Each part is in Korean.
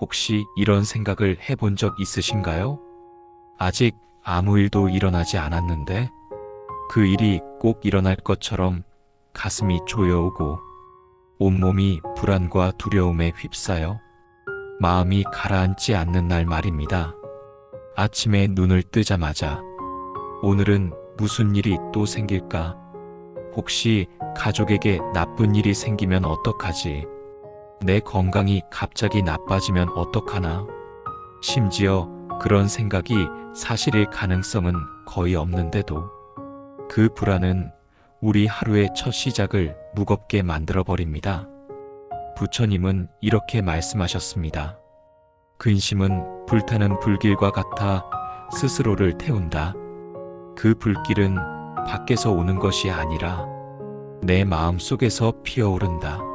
혹시 이런 생각을 해본 적 있으신가요? 아직 아무 일도 일어나지 않았는데 그 일이 꼭 일어날 것처럼 가슴이 조여오고 온몸이 불안과 두려움에 휩싸여 마음이 가라앉지 않는 날 말입니다. 아침에 눈을 뜨자마자 오늘은 무슨 일이 또 생길까? 혹시 가족에게 나쁜 일이 생기면 어떡하지? 내 건강이 갑자기 나빠지면 어떡하나? 심지어 그런 생각이 사실일 가능성은 거의 없는데도 그 불안은 우리 하루의 첫 시작을 무겁게 만들어 버립니다. 부처님은 이렇게 말씀하셨습니다. 근심은 불타는 불길과 같아 스스로를 태운다. 그 불길은 밖에서 오는 것이 아니라 내 마음 속에서 피어오른다.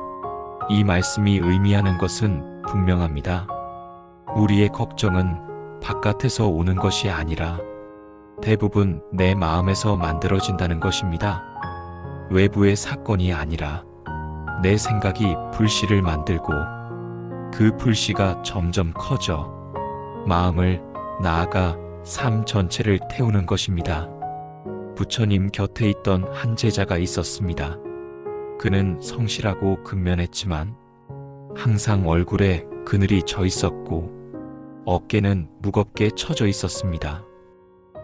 이 말씀이 의미하는 것은 분명합니다. 우리의 걱정은 바깥에서 오는 것이 아니라 대부분 내 마음에서 만들어진다는 것입니다. 외부의 사건이 아니라 내 생각이 불씨를 만들고 그 불씨가 점점 커져 마음을 나아가 삶 전체를 태우는 것입니다. 부처님 곁에 있던 한 제자가 있었습니다. 그는 성실하고 근면했지만 항상 얼굴에 그늘이 져 있었고 어깨는 무겁게 처져 있었습니다.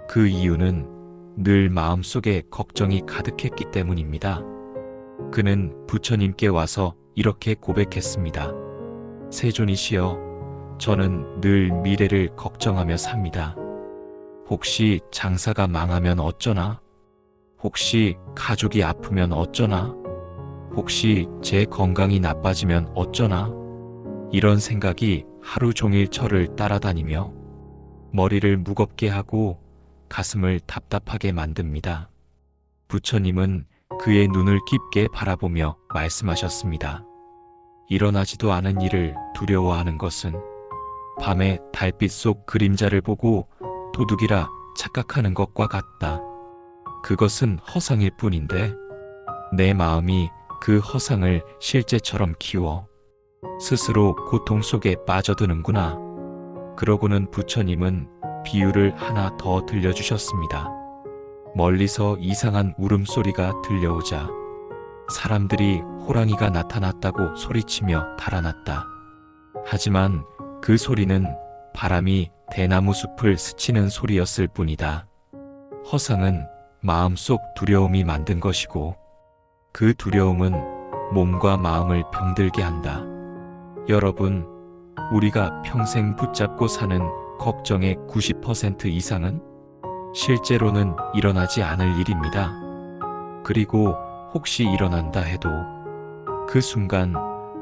그 이유는 늘 마음속에 걱정이 가득했기 때문입니다. 그는 부처님께 와서 이렇게 고백했습니다. 세존이시여, 저는 늘 미래를 걱정하며 삽니다. 혹시 장사가 망하면 어쩌나? 혹시 가족이 아프면 어쩌나? 혹시 제 건강이 나빠지면 어쩌나? 이런 생각이 하루 종일 저를 따라다니며 머리를 무겁게 하고 가슴을 답답하게 만듭니다. 부처님은 그의 눈을 깊게 바라보며 말씀하셨습니다. 일어나지도 않은 일을 두려워하는 것은 밤에 달빛 속 그림자를 보고 도둑이라 착각하는 것과 같다. 그것은 허상일 뿐인데 내 마음이 그 허상을 실제처럼 키워 스스로 고통 속에 빠져드는구나. 그러고는 부처님은 비유를 하나 더 들려주셨습니다. 멀리서 이상한 울음소리가 들려오자 사람들이 호랑이가 나타났다고 소리치며 달아났다. 하지만 그 소리는 바람이 대나무 숲을 스치는 소리였을 뿐이다. 허상은 마음속 두려움이 만든 것이고 그 두려움은 몸과 마음을 병들게 한다. 여러분, 우리가 평생 붙잡고 사는 걱정의 90% 이상은 실제로는 일어나지 않을 일입니다. 그리고 혹시 일어난다 해도 그 순간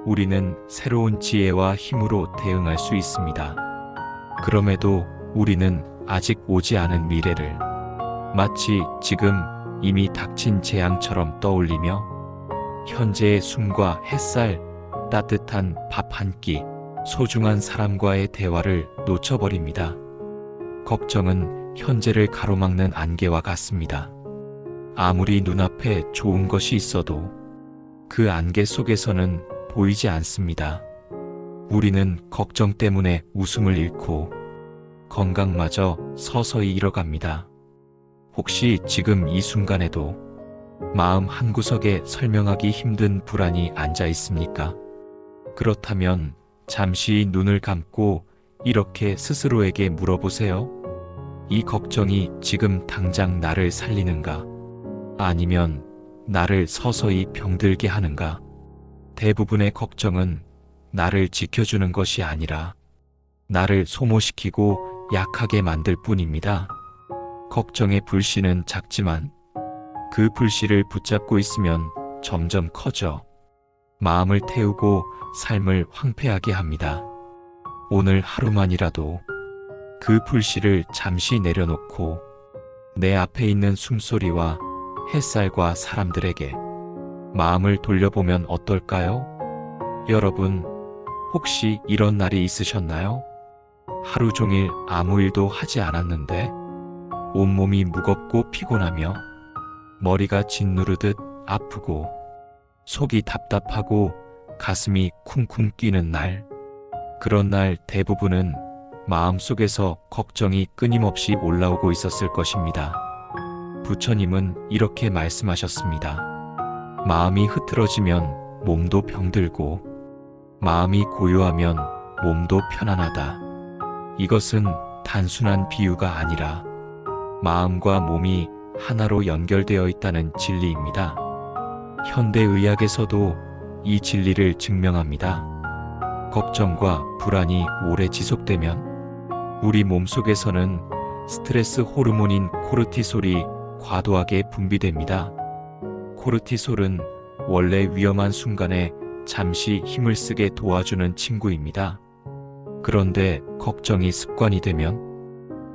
우리는 새로운 지혜와 힘으로 대응할 수 있습니다. 그럼에도 우리는 아직 오지 않은 미래를 마치 지금 이미 닥친 재앙처럼 떠올리며 현재의 숨과 햇살, 따뜻한 밥 한 끼, 소중한 사람과의 대화를 놓쳐버립니다. 걱정은 현재를 가로막는 안개와 같습니다. 아무리 눈앞에 좋은 것이 있어도 그 안개 속에서는 보이지 않습니다. 우리는 걱정 때문에 웃음을 잃고 건강마저 서서히 잃어갑니다. 혹시 지금 이 순간에도 마음 한구석에 설명하기 힘든 불안이 앉아 있습니까? 그렇다면 잠시 눈을 감고 이렇게 스스로에게 물어보세요. 이 걱정이 지금 당장 나를 살리는가? 아니면 나를 서서히 병들게 하는가? 대부분의 걱정은 나를 지켜주는 것이 아니라 나를 소모시키고 약하게 만들 뿐입니다. 걱정의 불씨는 작지만 그 불씨를 붙잡고 있으면 점점 커져 마음을 태우고 삶을 황폐하게 합니다. 오늘 하루만이라도 그 불씨를 잠시 내려놓고 내 앞에 있는 숨소리와 햇살과 사람들에게 마음을 돌려보면 어떨까요? 여러분, 혹시 이런 날이 있으셨나요? 하루 종일 아무 일도 하지 않았는데 온몸이 무겁고 피곤하며 머리가 짓누르듯 아프고 속이 답답하고 가슴이 쿵쿵 뛰는 날. 그런 날 대부분은 마음속에서 걱정이 끊임없이 올라오고 있었을 것입니다. 부처님은 이렇게 말씀하셨습니다. 마음이 흐트러지면 몸도 병들고, 마음이 고요하면 몸도 편안하다. 이것은 단순한 비유가 아니라 마음과 몸이 하나로 연결되어 있다는 진리입니다. 현대의학에서도 이 진리를 증명합니다. 걱정과 불안이 오래 지속되면 우리 몸속에서는 스트레스 호르몬인 코르티솔이 과도하게 분비됩니다. 코르티솔은 원래 위험한 순간에 잠시 힘을 쓰게 도와주는 친구입니다. 그런데 걱정이 습관이 되면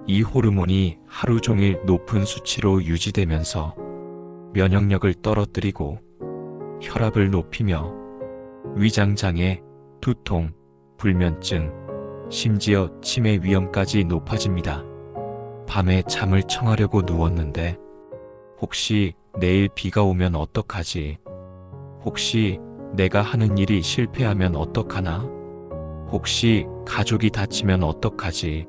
이 호르몬이 하루 종일 높은 수치로 유지되면서 면역력을 떨어뜨리고 혈압을 높이며 위장장애, 두통, 불면증, 심지어 치매 위험까지 높아집니다. 밤에 잠을 청하려고 누웠는데 혹시 내일 비가 오면 어떡하지? 혹시 내가 하는 일이 실패하면 어떡하나? 혹시 가족이 다치면 어떡하지?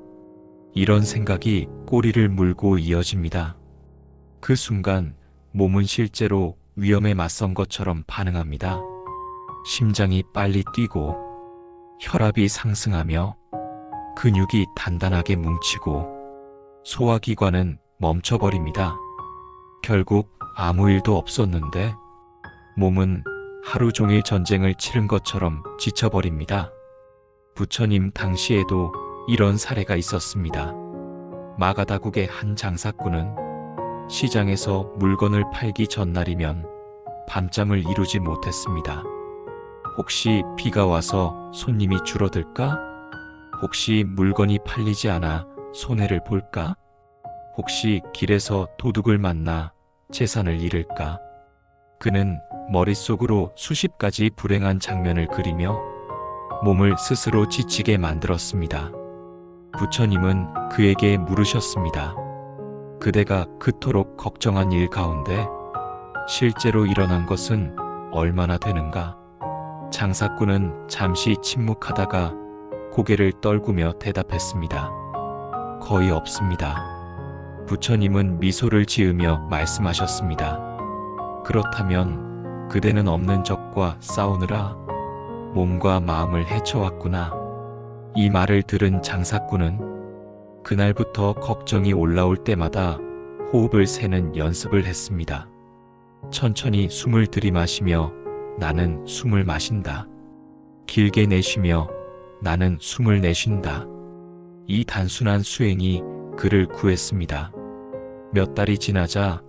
이런 생각이 꼬리를 물고 이어집니다. 그 순간 몸은 실제로 위험에 맞선 것처럼 반응합니다. 심장이 빨리 뛰고 혈압이 상승하며 근육이 단단하게 뭉치고 소화기관은 멈춰버립니다. 결국 아무 일도 없었는데 몸은 하루 종일 전쟁을 치른 것처럼 지쳐버립니다. 부처님 당시에도 이런 사례가 있었습니다. 마가다국의 한 장사꾼은 시장에서 물건을 팔기 전날이면 밤잠을 이루지 못했습니다. 혹시 비가 와서 손님이 줄어들까? 혹시 물건이 팔리지 않아 손해를 볼까? 혹시 길에서 도둑을 만나 재산을 잃을까? 그는 머릿속으로 수십 가지 불행한 장면을 그리며 몸을 스스로 지치게 만들었습니다. 부처님은 그에게 물으셨습니다. 그대가 그토록 걱정한 일 가운데 실제로 일어난 것은 얼마나 되는가? 장사꾼은 잠시 침묵하다가 고개를 떨구며 대답했습니다. 거의 없습니다. 부처님은 미소를 지으며 말씀하셨습니다. 그렇다면 그대는 없는 적과 싸우느라 몸과 마음을 해쳐왔구나. 이 말을 들은 장사꾼은 그날부터 걱정이 올라올 때마다 호흡을 세는 연습을 했습니다. 천천히 숨을 들이마시며 나는 숨을 마신다. 길게 내쉬며 나는 숨을 내쉰다. 이 단순한 수행이 그를 구했습니다. 몇 달이 지나자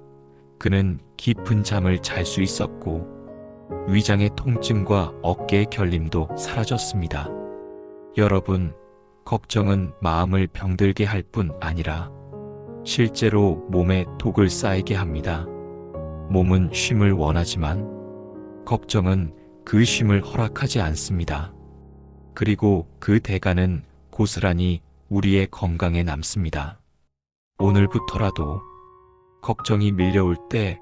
그는 깊은 잠을 잘 수 있었고 위장의 통증과 어깨의 결림도 사라졌습니다. 여러분, 걱정은 마음을 병들게 할 뿐 아니라 실제로 몸에 독을 쌓이게 합니다. 몸은 쉼을 원하지만 걱정은 그 쉼을 허락하지 않습니다. 그리고 그 대가는 고스란히 우리의 건강에 남습니다. 오늘부터라도 걱정이 밀려올 때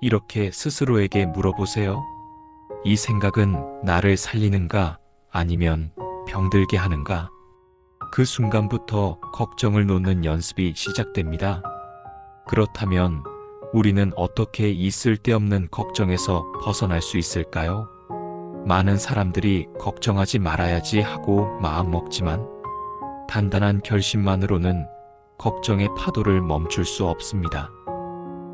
이렇게 스스로에게 물어보세요. 이 생각은 나를 살리는가 아니면 병들게 하는가? 그 순간부터 걱정을 놓는 연습이 시작됩니다. 그렇다면 우리는 어떻게 이 쓸데없는 걱정에서 벗어날 수 있을까요? 많은 사람들이 걱정하지 말아야지 하고 마음 먹지만 단단한 결심만으로는 걱정의 파도를 멈출 수 없습니다.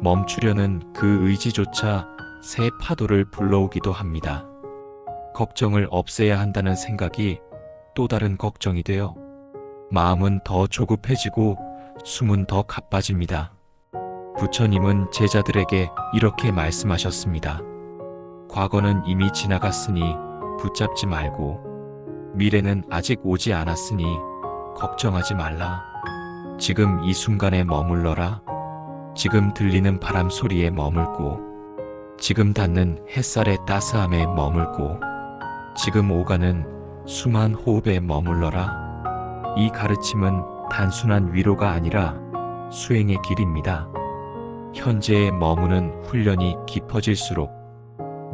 멈추려는 그 의지조차 새 파도를 불러오기도 합니다. 걱정을 없애야 한다는 생각이 또 다른 걱정이 되어 마음은 더 조급해지고 숨은 더 가빠집니다. 부처님은 제자들에게 이렇게 말씀하셨습니다. 과거는 이미 지나갔으니 붙잡지 말고 미래는 아직 오지 않았으니 걱정하지 말라. 지금 이 순간에 머물러라. 지금 들리는 바람 소리에 머물고 지금 닿는 햇살의 따스함에 머물고 지금 오가는 수만 호흡에 머물러라. 이 가르침은 단순한 위로가 아니라 수행의 길입니다. 현재에 머무는 훈련이 깊어질수록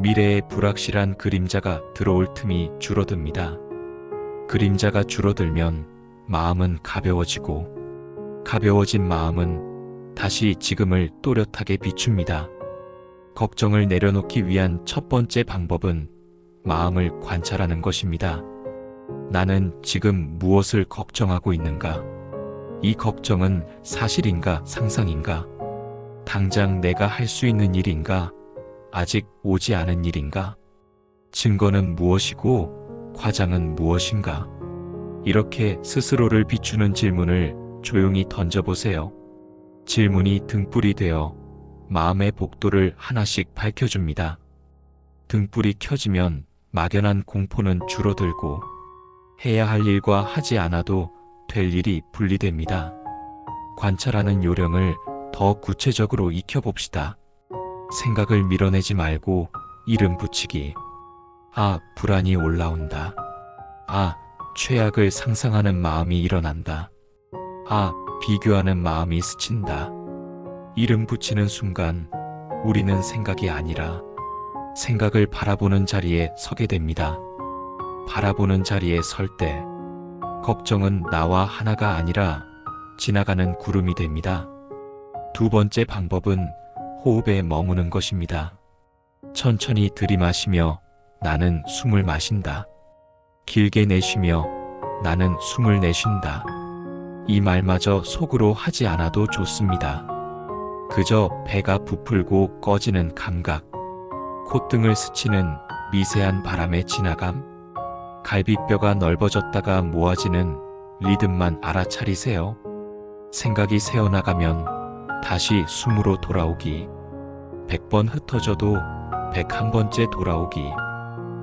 미래의 불확실한 그림자가 들어올 틈이 줄어듭니다. 그림자가 줄어들면 마음은 가벼워지고 가벼워진 마음은 다시 지금을 또렷하게 비춥니다. 걱정을 내려놓기 위한 첫 번째 방법은 마음을 관찰하는 것입니다. 나는 지금 무엇을 걱정하고 있는가? 이 걱정은 사실인가 상상인가? 당장 내가 할 수 있는 일인가? 아직 오지 않은 일인가? 증거는 무엇이고 과장은 무엇인가? 이렇게 스스로를 비추는 질문을 조용히 던져보세요. 질문이 등불이 되어 마음의 복도를 하나씩 밝혀줍니다. 등불이 켜지면 막연한 공포는 줄어들고 해야 할 일과 하지 않아도 될 일이 분리됩니다. 관찰하는 요령을 더 구체적으로 익혀봅시다. 생각을 밀어내지 말고 이름 붙이기. 아, 불안이 올라온다. 아, 최악을 상상하는 마음이 일어난다. 아, 비교하는 마음이 스친다. 이름 붙이는 순간 우리는 생각이 아니라 생각을 바라보는 자리에 서게 됩니다. 바라보는 자리에 설 때 걱정은 나와 하나가 아니라 지나가는 구름이 됩니다. 두 번째 방법은 호흡에 머무는 것입니다. 천천히 들이마시며 나는 숨을 마신다. 길게 내쉬며 나는 숨을 내쉰다. 이 말마저 속으로 하지 않아도 좋습니다. 그저 배가 부풀고 꺼지는 감각, 콧등을 스치는 미세한 바람의 지나감, 갈비뼈가 넓어졌다가 모아지는 리듬만 알아차리세요. 생각이 새어나가면 다시 숨으로 돌아오기. 100번 흩어져도 101번째 돌아오기.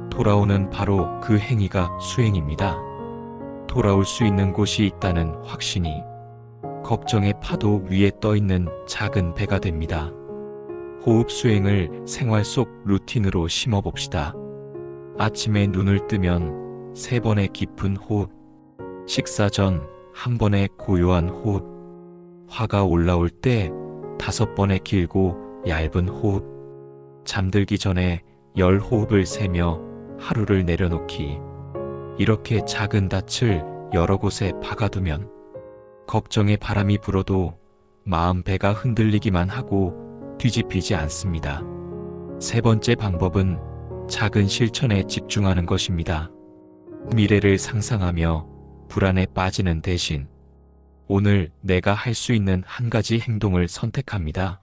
돌아오는 바로 그 행위가 수행입니다. 돌아올 수 있는 곳이 있다는 확신이 걱정의 파도 위에 떠 있는 작은 배가 됩니다. 호흡 수행을 생활 속 루틴으로 심어 봅시다. 아침에 눈을 뜨면 세 번의 깊은 호흡, 식사 전 한 번의 고요한 호흡, 화가 올라올 때 다섯 번의 길고 얇은 호흡, 잠들기 전에 열 호흡을 세며 하루를 내려놓기. 이렇게 작은 닻을 여러 곳에 박아두면 걱정의 바람이 불어도 마음 배가 흔들리기만 하고 뒤집히지 않습니다. 세 번째 방법은 작은 실천에 집중하는 것입니다. 미래를 상상하며 불안에 빠지는 대신 오늘 내가 할 수 있는 한 가지 행동을 선택합니다.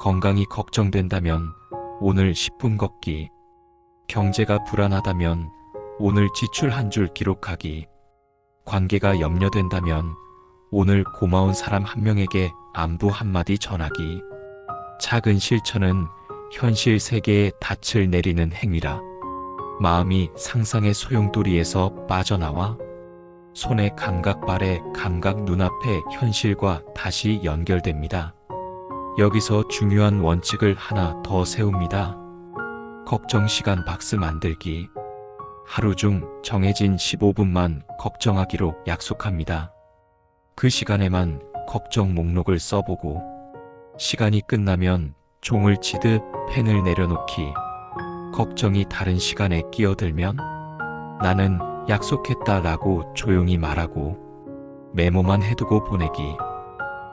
건강이 걱정된다면 오늘 10분 걷기. 경제가 불안하다면 오늘 지출 한 줄 기록하기. 관계가 염려된다면 오늘 고마운 사람 한 명에게 안부 한마디 전하기. 작은 실천은 현실 세계에 닻을 내리는 행위라. 마음이 상상의 소용돌이에서 빠져나와 손의 감각 발의 감각 눈앞의 현실과 다시 연결됩니다. 여기서 중요한 원칙을 하나 더 세웁니다. 걱정 시간 박스 만들기. 하루 중 정해진 15분만 걱정하기로 약속합니다. 그 시간에만 걱정 목록을 써보고 시간이 끝나면 종을 치듯 펜을 내려놓기. 걱정이 다른 시간에 끼어들면 나는 약속했다 라고 조용히 말하고 메모만 해두고 보내기.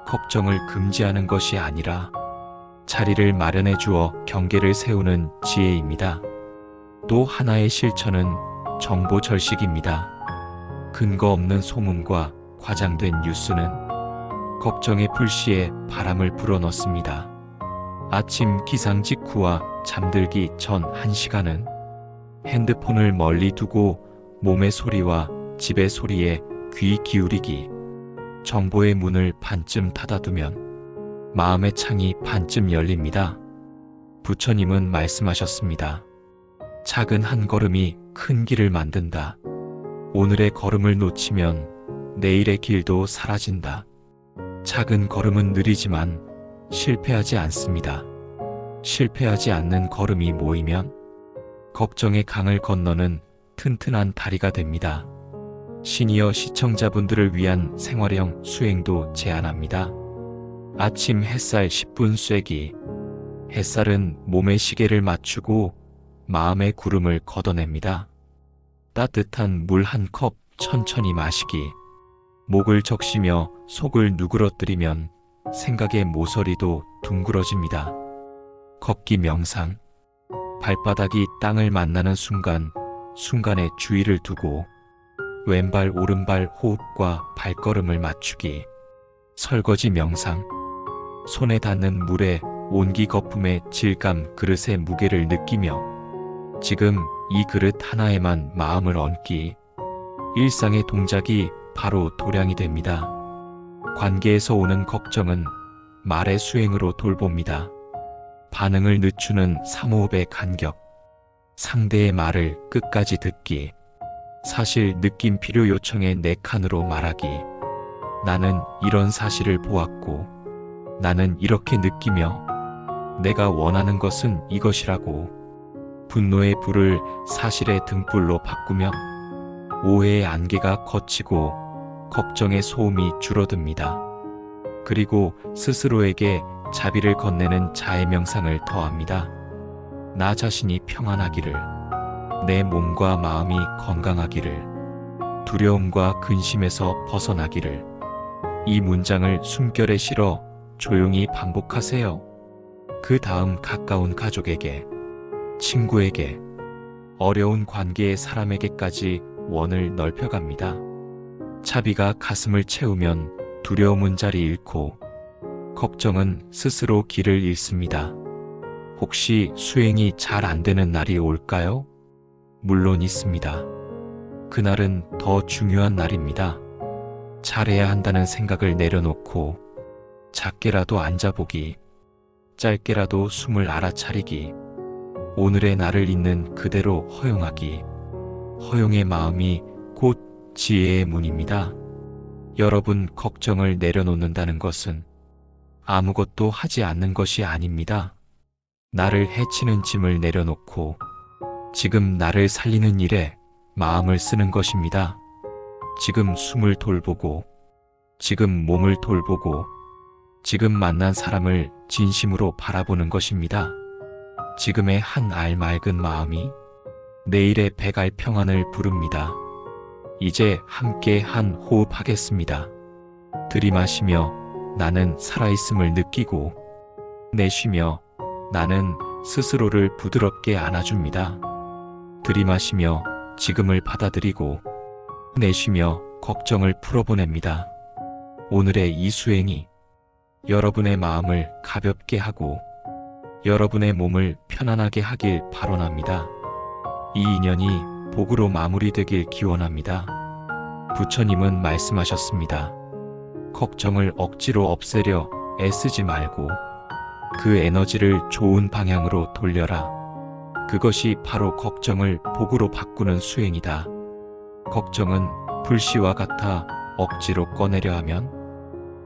걱정을 금지하는 것이 아니라 자리를 마련해 주어 경계를 세우는 지혜입니다. 또 하나의 실천은 정보 절식입니다. 근거 없는 소문과 과장된 뉴스는 걱정의 불씨에 바람을 불어넣습니다. 아침 기상 직후와 잠들기 전 1시간은 핸드폰을 멀리 두고 몸의 소리와 집의 소리에 귀 기울이기. 정보의 문을 반쯤 닫아두면 마음의 창이 반쯤 열립니다. 부처님은 말씀하셨습니다. 작은 한 걸음이 큰 길을 만든다. 오늘의 걸음을 놓치면 내일의 길도 사라진다. 작은 걸음은 느리지만 실패하지 않습니다. 실패하지 않는 걸음이 모이면 걱정의 강을 건너는 튼튼한 다리가 됩니다. 시니어 시청자분들을 위한 생활형 수행도 제안합니다. 아침 햇살 10분 쐬기. 햇살은 몸의 시계를 맞추고 마음의 구름을 걷어냅니다. 따뜻한 물 한 컵 천천히 마시기. 목을 적시며 속을 누그러뜨리면 생각의 모서리도 둥그러집니다. 걷기 명상. 발바닥이 땅을 만나는 순간, 순간에 주의를 두고 왼발 오른발 호흡과 발걸음을 맞추기. 설거지 명상. 손에 닿는 물에 온기 거품의 질감 그릇의 무게를 느끼며 지금 이 그릇 하나에만 마음을 얹기. 일상의 동작이 바로 도량이 됩니다. 관계에서 오는 걱정은 말의 수행으로 돌봅니다. 반응을 늦추는 사모흡의 간격. 상대의 말을 끝까지 듣기. 사실 느낌 필요 요청의 네 칸으로 말하기. 나는 이런 사실을 보았고, 나는 이렇게 느끼며, 내가 원하는 것은 이것이라고. 분노의 불을 사실의 등불로 바꾸면, 오해의 안개가 걷히고, 걱정의 소음이 줄어듭니다. 그리고 스스로에게 자비를 건네는 자의 명상을 더합니다. 나 자신이 평안하기를, 내 몸과 마음이 건강하기를, 두려움과 근심에서 벗어나기를, 이 문장을 숨결에 실어 조용히 반복하세요. 그 다음 가까운 가족에게, 친구에게, 어려운 관계의 사람에게까지 원을 넓혀갑니다. 차비가 가슴을 채우면 두려움은 자리 잃고 걱정은 스스로 길을 잃습니다. 혹시 수행이 잘 안 되는 날이 올까요? 물론 있습니다. 그날은 더 중요한 날입니다. 잘해야 한다는 생각을 내려놓고 작게라도 앉아보기, 짧게라도 숨을 알아차리기, 오늘의 나를 있는 그대로 허용하기, 허용의 마음이 곧 지혜의 문입니다. 여러분 걱정을 내려놓는다는 것은 아무것도 하지 않는 것이 아닙니다. 나를 해치는 짐을 내려놓고 지금 나를 살리는 일에 마음을 쓰는 것입니다. 지금 숨을 돌보고, 지금 몸을 돌보고, 지금 만난 사람을 진심으로 바라보는 것입니다. 지금의 한 알 맑은 마음이 내일의 백알 평안을 부릅니다. 이제 함께 한 호흡하겠습니다. 들이마시며 나는 살아있음을 느끼고 내쉬며 나는 스스로를 부드럽게 안아줍니다. 들이마시며 지금을 받아들이고 내쉬며 걱정을 풀어보냅니다. 오늘의 이 수행이 여러분의 마음을 가볍게 하고 여러분의 몸을 편안하게 하길 발언합니다. 이 인연이 복으로 마무리되길 기원합니다. 부처님은 말씀하셨습니다. 걱정을 억지로 없애려 애쓰지 말고 그 에너지를 좋은 방향으로 돌려라. 그것이 바로 걱정을 복으로 바꾸는 수행이다. 걱정은 불씨와 같아 억지로 꺼내려 하면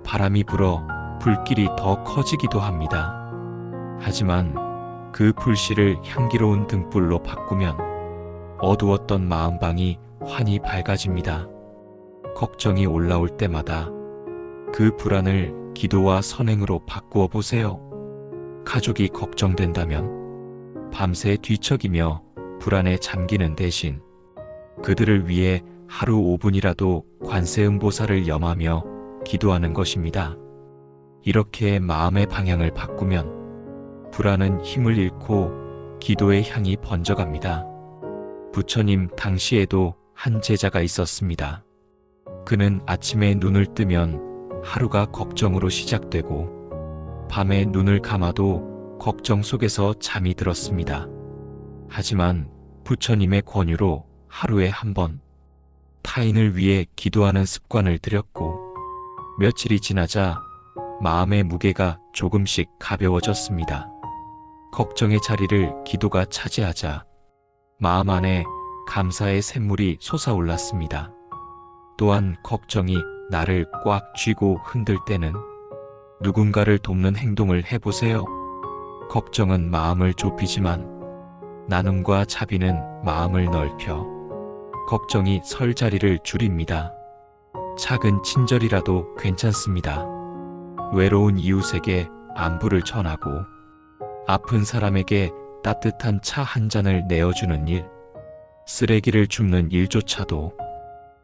바람이 불어 불길이 더 커지기도 합니다. 하지만 그 불씨를 향기로운 등불로 바꾸면 어두웠던 마음방이 환히 밝아집니다. 걱정이 올라올 때마다 그 불안을 기도와 선행으로 바꾸어 보세요. 가족이 걱정된다면 밤새 뒤척이며 불안에 잠기는 대신 그들을 위해 하루 5분이라도 관세음보살을 염하며 기도하는 것입니다. 이렇게 마음의 방향을 바꾸면 불안은 힘을 잃고 기도의 향이 번져갑니다. 부처님 당시에도 한 제자가 있었습니다. 그는 아침에 눈을 뜨면 하루가 걱정으로 시작되고 밤에 눈을 감아도 걱정 속에서 잠이 들었습니다. 하지만 부처님의 권유로 하루에 한 번 타인을 위해 기도하는 습관을 들였고 며칠이 지나자 마음의 무게가 조금씩 가벼워졌습니다. 걱정의 자리를 기도가 차지하자 마음 안에 감사의 샘물이 솟아올랐습니다. 또한 걱정이 나를 꽉 쥐고 흔들 때는 누군가를 돕는 행동을 해보세요. 걱정은 마음을 좁히지만 나눔과 자비는 마음을 넓혀 걱정이 설 자리를 줄입니다. 작은 친절이라도 괜찮습니다. 외로운 이웃에게 안부를 전하고 아픈 사람에게 따뜻한 차 한 잔을 내어주는 일. 쓰레기를 줍는 일조차도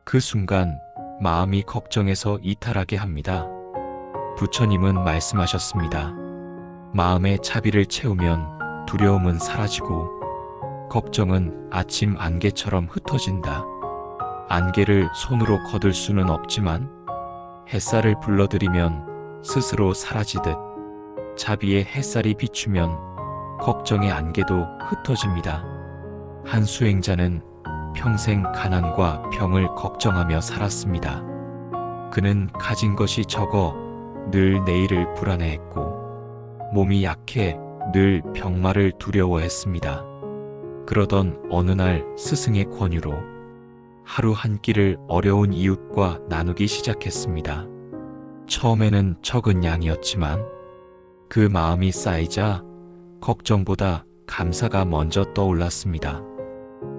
그 순간 마음이 걱정해서 이탈하게 합니다. 부처님은 말씀하셨습니다. 마음의 차비를 채우면 두려움은 사라지고 걱정은 아침 안개처럼 흩어진다. 안개를 손으로 거둘 수는 없지만 햇살을 불러들이면 스스로 사라지듯 자비의 햇살이 비추면 걱정의 안개도 흩어집니다. 한 수행자는 평생 가난과 병을 걱정하며 살았습니다. 그는 가진 것이 적어 늘 내일을 불안해했고 몸이 약해 늘 병마를 두려워했습니다. 그러던 어느 날 스승의 권유로 하루 한 끼를 어려운 이웃과 나누기 시작했습니다. 처음에는 적은 양이었지만 그 마음이 쌓이자 걱정보다 감사가 먼저 떠올랐습니다.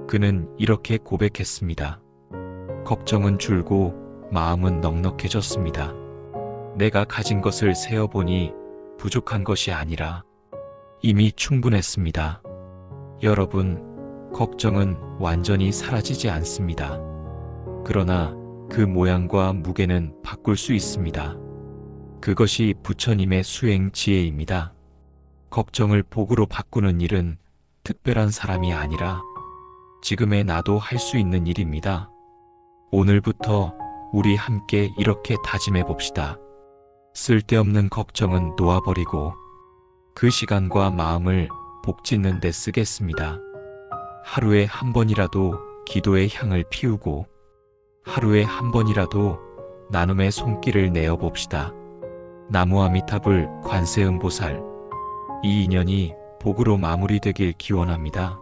그는 이렇게 고백했습니다. 걱정은 줄고 마음은 넉넉해졌습니다. 내가 가진 것을 세어보니 부족한 것이 아니라 이미 충분했습니다. 여러분, 걱정은 완전히 사라지지 않습니다. 그러나 그 모양과 무게는 바꿀 수 있습니다. 그것이 부처님의 수행 지혜입니다. 걱정을 복으로 바꾸는 일은 특별한 사람이 아니라 지금의 나도 할 수 있는 일입니다. 오늘부터 우리 함께 이렇게 다짐해 봅시다. 쓸데없는 걱정은 놓아버리고 그 시간과 마음을 복 짓는 데 쓰겠습니다. 하루에 한 번이라도 기도의 향을 피우고 하루에 한 번이라도 나눔의 손길을 내어 봅시다. 나무 아미타불 관세음보살 이 인연이 복으로 마무리되길 기원합니다.